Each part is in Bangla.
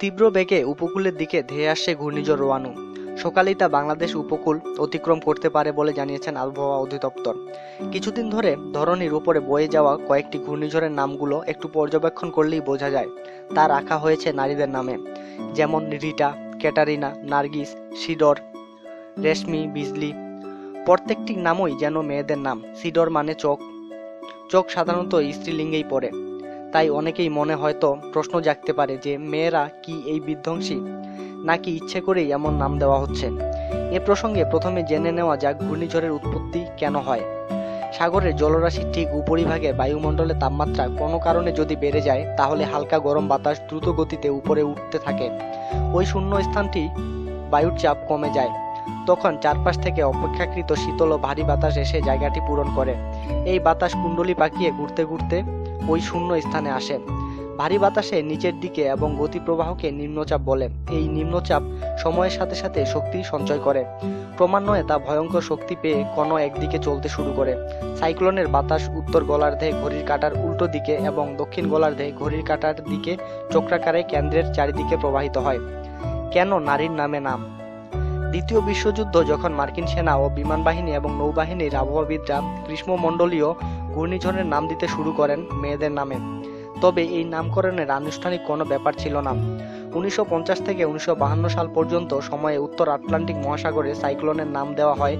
তীব্র বেগে উপকূলের দিকে ধেয়ে আসছে ঘূর্ণিঝড় রোয়ানু। সকালেই তা বাংলাদেশ উপকূল অতিক্রম করতে পারে বলে জানিয়েছেন আবহাওয়া অধিদপ্তর। কিছুদিন ধরে ধরনীর উপরে বয়ে যাওয়া কয়েকটি ঘূর্ণিঝড়ের নামগুলো একটু পর্যবেক্ষণ করলেই বোঝা যায়, তা রাখা হয়েছে নারীদের নামে। যেমন রিটা, ক্যাটারিনা, নার্গিস, সিডর, রেশমি, বিজলি। প্রত্যেকটি নামই যেন মেয়েদের নাম। সিডর মানে চোখ। চোখ সাধারণত স্ত্রীলিঙ্গেই পড়ে। তাই অনেকেই মনে হয়তো প্রশ্ন জাগতে পারে যে মেয়েরা কি এই বিধ্বংসী? নাকি ইচ্ছে করেই এমন নাম দেওয়া হচ্ছে? এ প্রসঙ্গে প্রথমে জেনে নেওয়া যাক ঘূর্ণিঝড়ের উৎপত্তি কেন হয়। সাগরের জলরাশির ঠিক উপরিভাগে বায়ুমণ্ডলের তাপমাত্রা কোনো কারণে যদি বেড়ে যায়, তাহলে হালকা গরম বাতাস দ্রুত গতিতে উপরে উঠতে থাকে। ওই শূন্য স্থানটি বায়ুর চাপ কমে যায়। তখন চারপাশ থেকে অপেক্ষাকৃত শীতল ও ভারী বাতাস এসে জায়গাটি পূরণ করে। এই বাতাস কুণ্ডলি পাকিয়ে ঘুরতে ঘুরতে ওই শূন্য স্থানে আসে। ভারী বাতাসে নিচের দিকে এবং গতি প্রবাহকে নিম্নচাপ বলে। এই নিম্নচাপ সময়ের সাথে সাথে শক্তি সঞ্চয় করে। ক্রমান্বয়ে তা ভয়ঙ্কর শক্তি পেয়ে কোনো একদিকে চলতে শুরু করে। সাইক্লোনের বাতাস উত্তর গোলার্ধে ঘড়ির কাটার উল্টো দিকে এবং দক্ষিণ গোলার্ধে ঘড়ির কাটার দিকে চক্রাকারে কেন্দ্রের চারিদিকে প্রবাহিত হয়। কেন নারীর নামে নাম? দ্বিতীয় বিশ্বযুদ্ধ যখন মার্কিন সেনা ও বিমান বাহিনী এবং নৌবাহিনীর আবহাওয়াবিদরা গ্রীষ্মমণ্ডলীয় ঘূর্ণিঝড়ের নাম দিতে শুরু করেন মেয়েদের নামে। তবে এই নামকরণের আনুষ্ঠানিক কোনো ব্যাপার ছিল না। উনিশশো পঞ্চাশ থেকে উনিশশো সাল পর্যন্ত সময়ে উত্তর আটলান্টিক মহাসাগরে সাইক্লোনের নাম দেওয়া হয়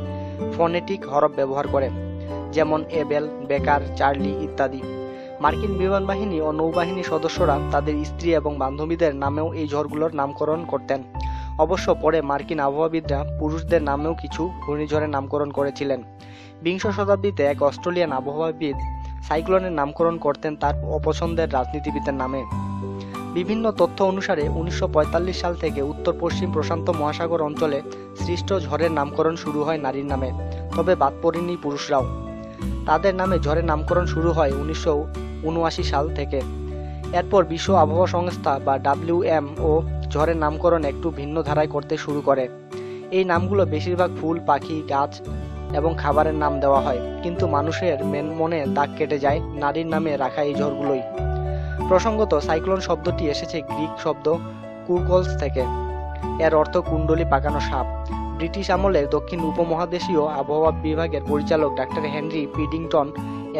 ফনেটিক হরফ ব্যবহার করে, যেমন এবেল, বেকার, চার্লি ইত্যাদি। মার্কিন বিমান বাহিনী ও নৌবাহিনীর সদস্যরা তাদের স্ত্রী এবং বান্ধবীদের নামেও এই ঝড়গুলোর নামকরণ করতেন। অবশ্য পরে মার্কিন আবহাওয়াবিদরা পুরুষদের নামেও কিছু ঘূর্ণিঝড়ের নামকরণ করেছিলেন। বিংশ শতাব্দীতে এক অস্ট্রেলিয়ান আবহাওয়াবিদ সাইক্লোনের নামকরণ করতেন তার অপছন্দের রাজনীতিবিদের নামে। বিভিন্ন তথ্য অনুসারে উনিশশো পঁয়তাল্লিশ সাল থেকে উত্তর পশ্চিম প্রশান্ত মহাসাগর অঞ্চলে সৃষ্ট ঝড়ের নামকরণ শুরু হয় নারীর নামে, তবে বাদ পড়েনি পুরুষরাও। তাদের নামে ঝড়ের নামকরণ শুরু হয় উনিশশো উনআশি সাল থেকে। এরপর বিশ্ব আবহাওয়া সংস্থা বা ডাব্লিউএমও ঝড়ের নামকরণ একটু ভিন্ন ধারায় করতে শুরু করে। এই নামগুলো বেশিরভাগ ফুল, পাখি, গাছ এবং খাবারের নাম দেওয়া হয়, কিন্তু মানুষের মেন মনে দাগ কেটে যায় নারীর নামে রাখা এই ঝড়গুলোই। প্রসঙ্গত, সাইক্লোন শব্দটি এসেছে গ্রিক শব্দ কুকলস থেকে। এর অর্থ কুণ্ডলি পাকানো সাপ। ব্রিটিশ আমলের দক্ষিণ উপমহাদেশীয় আবহাওয়া বিভাগের পরিচালক ডাক্তার হেনরি পিডিংটন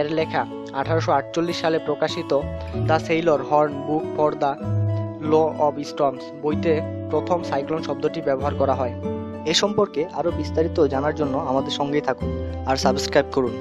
এর লেখা আঠারোশো আটচল্লিশ সালে প্রকাশিত the sailor's horn book for the law of storms বইতে প্রথম সাইক্লোন শব্দটি ব্যবহার করা হয়। এ সম্পর্কে আরও বিস্তারিত জানার জন্য আমাদের সঙ্গেই থাকুন আর সাবস্ক্রাইব করুন।